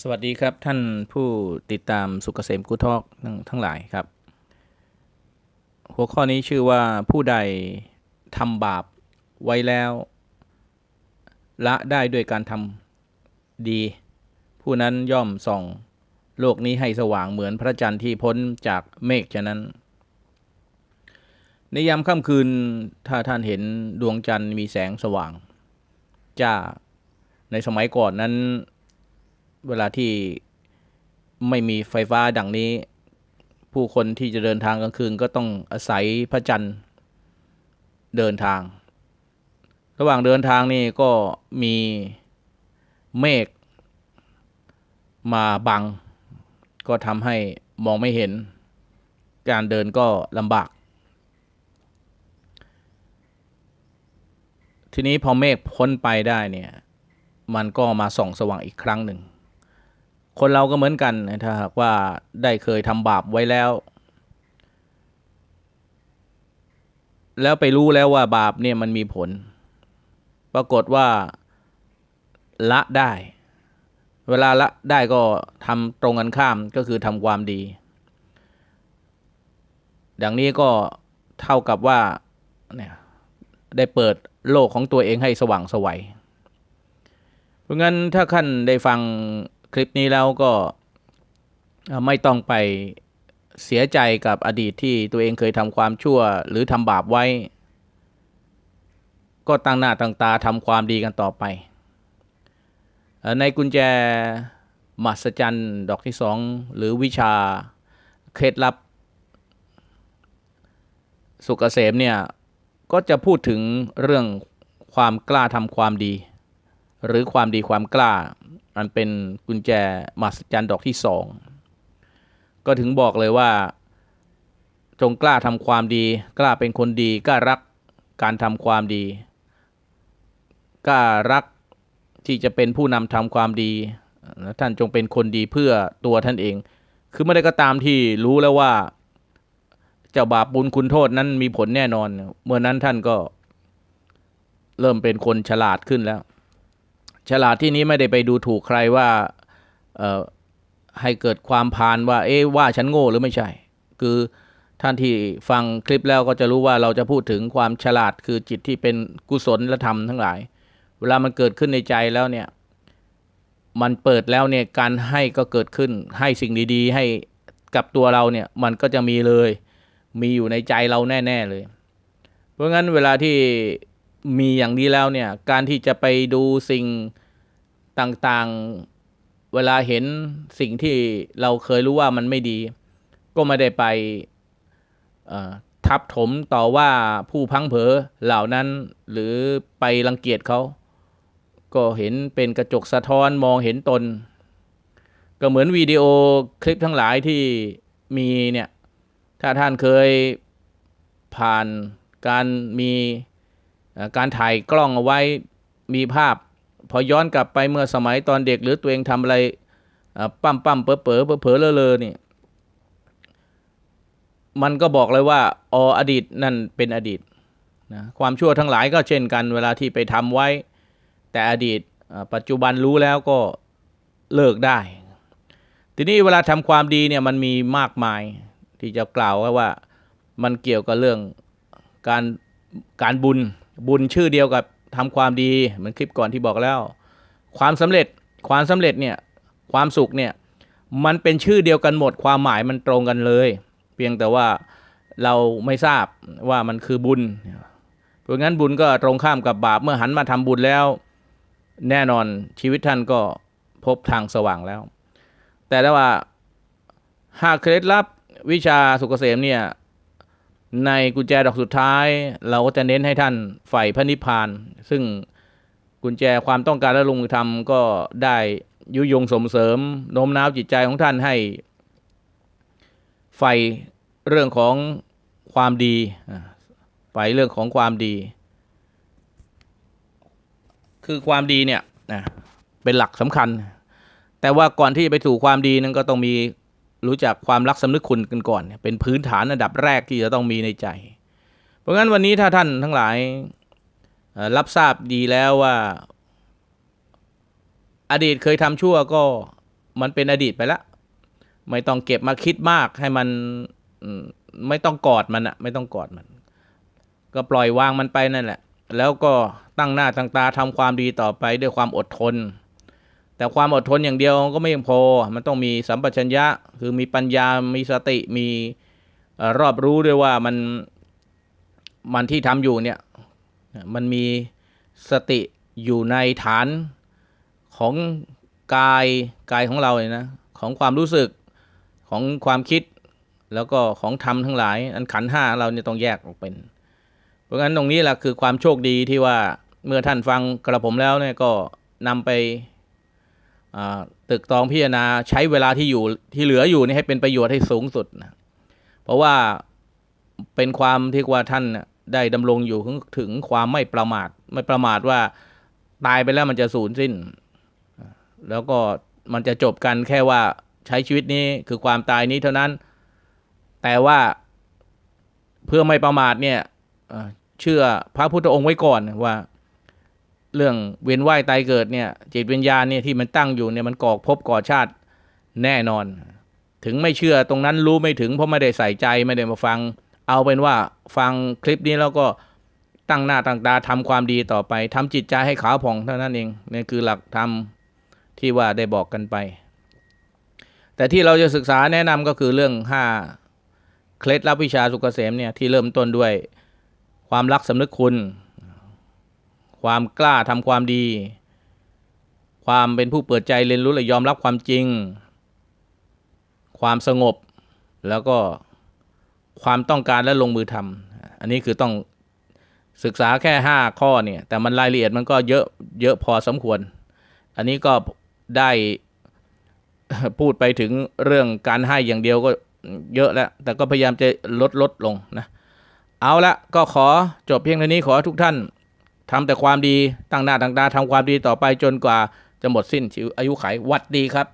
สวัสดีครับท่านผู้ติดตามสุกเกษมกูทอกทั้งทั้งหลายครับ หัวข้อนี้ชื่อว่าผู้ใดทำบาปไว้แล้ว ละได้ด้วยการทำดี ผู้นั้นย่อมส่องโลกนี้ให้สว่างเหมือนพระจันทร์ที่พ้นจากเมฆฉะนั้น ในยามค่ำคืนถ้าท่านเห็นดวงจันทร์มีแสงสว่าง จ้าในสมัยก่อนนั้น เวลาที่ไม่มีไฟฟ้าดังนี้ ผู้คนที่จะเดินทางกลางคืนก็ต้องอาศัยพระจันทร์เดินทาง ระหว่างเดินทางนี่ก็มีเมฆมาบัง ก็ทำให้มองไม่เห็น การเดินก็ลำบาก ทีนี้พอเมฆพ้นไปได้เนี่ย มันก็มาส่องสว่างอีกครั้งหนึ่ง คนเราก็เหมือนกันนะถ้าหากว่าได้เคยทำบาปไว้แล้ว แล้วไปรู้แล้วว่าบาปเนี่ยมันมีผล ปรากฏว่าละได้ เวลาละได้ก็ทำตรงกันข้ามก็คือทำความดี ดังนี้ก็เท่ากับว่าเนี่ยได้เปิดโลกของตัวเองให้สว่างสวัย เพราะงั้นถ้าท่านได้ฟัง คลิปนี้แล้วก็ไม่ต้องไปเสียใจกับอดีตที่ตัวเองเคยทำความชั่วหรือทำบาปไว้ ก็ตั้งหน้าตั้งตาทำความดีกันต่อไป ในกุญแจมหัศจรรย์ดอกที่สองหรือวิชาเคล็ดลับ สุกเกษมเนี่ย ก็จะพูดถึงเรื่องความกล้าทำความดี หรือความดีความกล้า อันเป็นกุญแจมหัศจรรย์ดอกที่สองก็ถึงบอกเลยว่า จงกล้าทำความดี กล้าเป็นคนดี กล้ารักการทำความดี กล้ารักที่จะเป็นผู้นำทำความดีและท่านจงเป็นคนดีเพื่อตัวท่านเอง คือเมื่อใดก็ตามที่รู้แล้วว่าเจ้าบาปบุญคุณโทษนั้นมีผลแน่นอน เมื่อนั้นท่านก็เริ่มเป็นคนฉลาดขึ้นแล้ว ฉลาดที่นี้ไม่ได้ไปดูถูกใครว่าเอ่อให้เกิดความพานว่า เอ๊ะว่าฉันโง่หรือไม่ใช่ คือท่านที่ฟังคลิปแล้วก็จะรู้ว่าเราจะพูดถึงความฉลาดคือจิตที่เป็นกุศลและธรรมทั้งหลาย เวลามันเกิดขึ้นในใจแล้วเนี่ย มันเปิดแล้วเนี่ยการให้ก็เกิดขึ้นให้สิ่งดีๆ ให้กับตัวเราเนี่ยมันก็จะมีเลย มีอยู่ในใจเราแน่ ๆเลย เพราะงั้นเวลาที่ มีอย่างนี้แล้วเนี่ย การที่จะไปดูสิ่งต่างๆ เวลาเห็นสิ่งที่เราเคยรู้ว่ามันไม่ดี ก็ไม่ได้ไปทับถมต่อว่าผู้พังเผลอเหล่านั้น หรือไปรังเกียจเขา ก็เห็นเป็นกระจกสะท้อนมองเห็นตน ก็เหมือนวิดีโอคลิปทั้งหลายที่มีเนี่ย ถ้าท่านเคยผ่านการมี การถ่ายกล้องเอาไว้มีภาพ พอย้อนกลับไปเมื่อสมัยตอนเด็กหรือตัวเองทำอะไรปั้มปั้มเป๋อเป๋อเป๋อเผลอเลอเนี่มันก็บอกเลยว่าอ๋ออดีตนั่นเป็นอดีตนะความชั่วทั้งหลายก็เช่นกันเวลาที่ไปทำไว้ แต่อดีตปัจจุบันรู้แล้วก็เลิกได้ ทีนี้เวลาทำความดีเนี่ยมันมีมากมายที่จะกล่าวว่ามันเกี่ยวกับเรื่องการการบุญ บุญชื่อเดียวกับทำความดีเหมือนคลิปก่อนที่บอกแล้ว ความสำเร็จความสำเร็จเนี่ยความสุขเนี่ยมันเป็นชื่อเดียวกันหมด ความหมายมันตรงกันเลย เพียงแต่ว่าเราไม่ทราบว่ามันคือบุญเพราะงั้นบุญก็ตรงข้ามกับบาปเมื่อหันมาทำบุญแล้ว แน่นอนชีวิตท่านก็พบทางสว่างแล้ว แต่ว่าหากเคล็ดลับวิชาสุกเกษมเนี่ย ในกุญแจดอกสุดท้าย เราก็จะเน้นให้ท่านใฝ่พระนิพพาน ซึ่งกุญแจความต้องการและลงมือทำก็ได้ยุยงสมเสริมโน้มน้าวจิตใจของท่านให้ใฝ่เรื่องของความดีใฝ่เรื่องของความดี คือความดีเนี่ยนะเป็นหลักสำคัญ แต่ว่าก่อนที่จะไปสู่ความดีนั้นก็ต้องมี รู้จักความรักสำนึกคุณกันก่อน เป็นพื้นฐานอันดับแรกที่จะต้องมีในใจ เพราะงั้นวันนี้ถ้าท่านทั้งหลายรับทราบดีแล้วว่า อดีตเคยทำชั่วก็มันเป็นอดีตไปแล้วไม่ต้องเก็บมาคิดมากให้มันไม่ต้องกอดมันอะไม่ต้องกอดมัน ก็ปล่อยวางมันไปนั่นแหละ แล้วก็ตั้งหน้าตั้งตาทำความดีต่อไปด้วยความอดทน แต่ความอดทนอย่างเดียวก็ไม่ยังพอ มันต้องมีสัมปชัญญะ คือมีปัญญา มีสติ มีอรอบรู้ด้วยว่ามัน มันที่ทำอยู่เนี่ย มันมีสติอยู่ในฐานของกาย กายของเราเนี่ยนะ ของความรู้สึก ของความคิด แล้วก็ของธรรมทั้งหลาย อันขันห้าเราเนี่ยต้องแยกออกเป็น เพราะงั้นตรงนี้แหละคือความโชคดีที่ว่าเมื่อท่านฟังกระผมแล้วเนี่ยก็นำไป ตึกตองพิจารณาใช้เวลาที่อยู่ที่เหลืออยู่นี่ให้เป็นประโยชน์ให้สูงสุดนะเพราะว่าเป็นความที่ว่าท่านได้ดำรงอยู่ถึงถึงความไม่ประมาท ไม่ประมาทว่าตายไปแล้วมันจะสูญสิ้น แล้วก็มันจะจบกันแค่ว่าใช้ชีวิตนี้คือความตายนี้เท่านั้น แต่ว่าเพื่อไม่ประมาทเนี่ยเชื่อพระพุทธองค์ไว้ก่อนว่า เรื่องเวียนว่ายตายเกิดเนี่ยจิตวิญญาณเนี่ยที่มันตั้งอยู่เนี่ยมันก่อภพก่อชาติแน่นอน ถึงไม่เชื่อตรงนั้นรู้ไม่ถึงเพราะไม่ได้ใส่ใจไม่ได้มาฟัง เอาเป็นว่าฟังคลิปนี้แล้วก็ตั้งหน้าตั้งตาทำความดีต่อไปทำจิตใจให้ขาวผ่องเท่านั้นเองนี่คือหลักธรรมที่ว่าได้บอกกันไป แต่ที่เราจะศึกษาแนะนำก็คือเรื่องห้าเคล็ดลับวิชาสุกเกษมเนี่ยที่เริ่มต้นด้วยความรักสำนึกคุณ ความกล้าทำความดี ความเป็นผู้เปิดใจเรียนรู้และยอมรับความจริง ความสงบ แล้วก็ความต้องการและลงมือทำอันนี้คือต้องศึกษาแค่ 5 ข้อเนี่ย แต่มันรายละเอียดมันก็เยอะเยอะพอสมควร อันนี้ก็ได้พูดไปถึงเรื่องการให้อย่างเดียวก็เยอะแล้ว แต่ก็พยายามจะลดลดลงนะ เอาละก็ขอจบเพียงเท่านี้ขอทุกท่าน ทำแต่ความดีตั้งหน้าตั้งตาทำความดีต่อไปจนกว่าจะหมดสิ้นชีวอายุไขวัดดีครับ